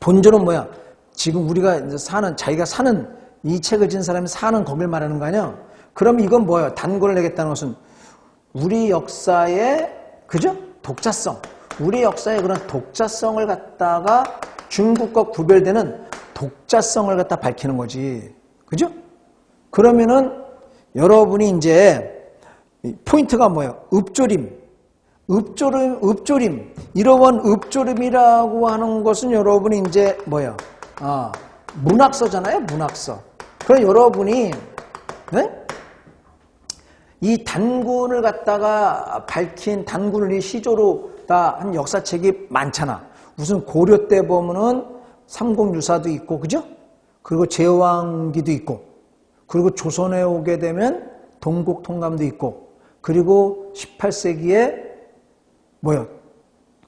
본조는 뭐야? 지금 우리가 사는 자기가 사는 이 책을 진 사람이 사는 거길 말하는 거 아니야? 그럼 이건 뭐예요? 단골을 내겠다는 것은 우리 역사의 그죠? 독자성. 우리 역사의 그런 독자성을 갖다가 중국과 구별되는 독자성을 갖다 밝히는 거지. 그죠? 그러면은 여러분이 이제 이 포인트가 뭐예요? 읍조림. 읍조림, 읍조림. 이러한 읍조림이라고 하는 것은 여러분이 이제 뭐예요? 아, 문학서잖아요, 문학서. 그럼 여러분이, 네? 이 단군을 갖다가 밝힌 단군을 이 시조로 다 한 역사책이 많잖아. 무슨 고려 때 보면은 삼국유사도 있고, 그죠? 그리고 제왕기도 있고, 그리고 조선에 오게 되면 동국통감도 있고, 그리고 18세기에 뭐요?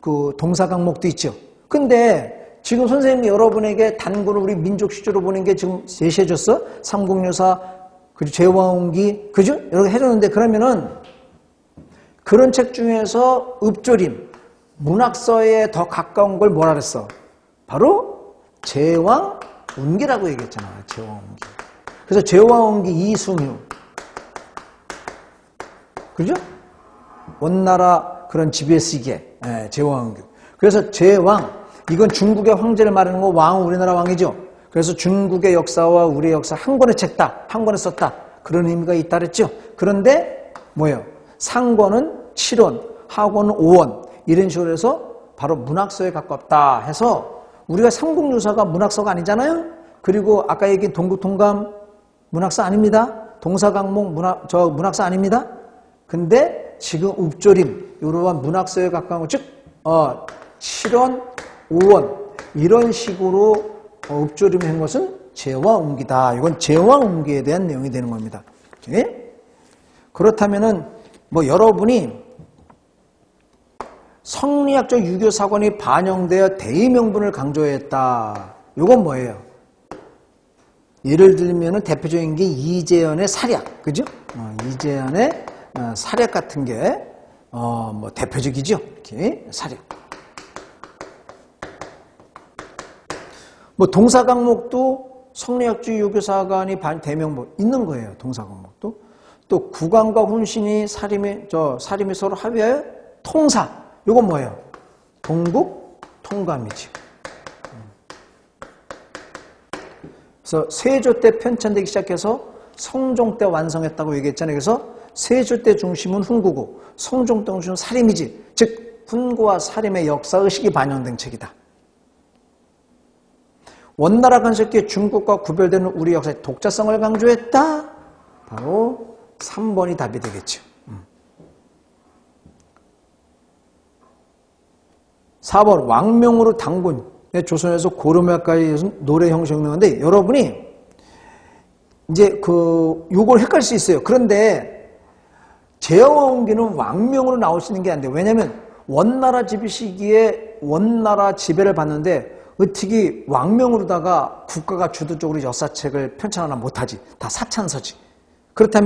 그 동사 강목도 있죠. 근데 지금 선생님이 여러분에게 단군을 우리 민족 시조로 보는 게 지금 제시해줬어? 삼국유사, 그리고 제왕기, 그죠? 이렇게 해줬는데 그러면은 그런 책 중에서 읍조림, 문학서에 더 가까운 걸 뭐라 그랬어? 바로 제왕운기라고 얘기했잖아. 제왕운기. 그래서 제왕운기 이승유. 그죠? 원나라 그런 지배시기에 예, 제왕운기. 그래서 제왕 이건 중국의 황제를 말하는 거 왕은 우리나라 왕이죠. 그래서 중국의 역사와 우리의 역사 한 권의 책다. 한 권에 썼다. 그런 의미가 있다 그랬죠. 그런데 뭐예요? 상권은 7원, 하권은 5원 이런 식으로 해서 바로 문학서에 가깝다 해서 우리가 삼국유사가 문학서가 아니잖아요. 그리고 아까 얘기한 동국통감 문학서 아닙니다. 동사강목 문학 저 문학서 아닙니다. 근데 지금 읍조림 이러한 문학서에 가까운 즉 어, 7원, 5원 이런 식으로 어, 읍조림을 한 것은 제왕운기다. 이건 제왕운기에 대한 내용이 되는 겁니다. 예? 그렇다면은 뭐 여러분이 성리학적 유교 사관이 반영되어 대의 명분을 강조했다. 이건 뭐예요? 예를 들면 대표적인 게 이재현의 사략, 그죠? 어, 이재현의 어, 사략 같은 게, 어, 뭐 대표적이죠? 이렇게, 사략. 뭐 동사 강목도 성리학주 유교사관이 반 대명분 있는 거예요. 동사 강목도. 또 국왕과 훈신이 사림이, 저, 사림이 서로 합의하여 통사. 이건 뭐예요? 동국 통감이지. 그래서 세조 때 편찬되기 시작해서 성종 때 완성했다고 얘기했잖아요. 그래서 세조 때 중심은 훈구고 성종 때 중심은 사림이지. 즉 훈구와 사림의 역사의식이 반영된 책이다. 원나라 간섭기에 중국과 구별되는 우리 역사의 독자성을 강조했다. 바로 3번이 답이 되겠죠. 4번 왕명으로 당군 조선에서 고려말까지 노래 형성되는데 여러분이 이제 그 요걸 헷갈릴 수 있어요. 그런데 제왕기는 왕명으로 나올 수 있는 게 안 돼요. 왜냐하면 원나라 지배 시기에 원나라 지배를 받는데 어떻게 왕명으로다가 국가가 주도적으로 역사책을 편찬하나 못하지. 다 사찬서지. 그렇다면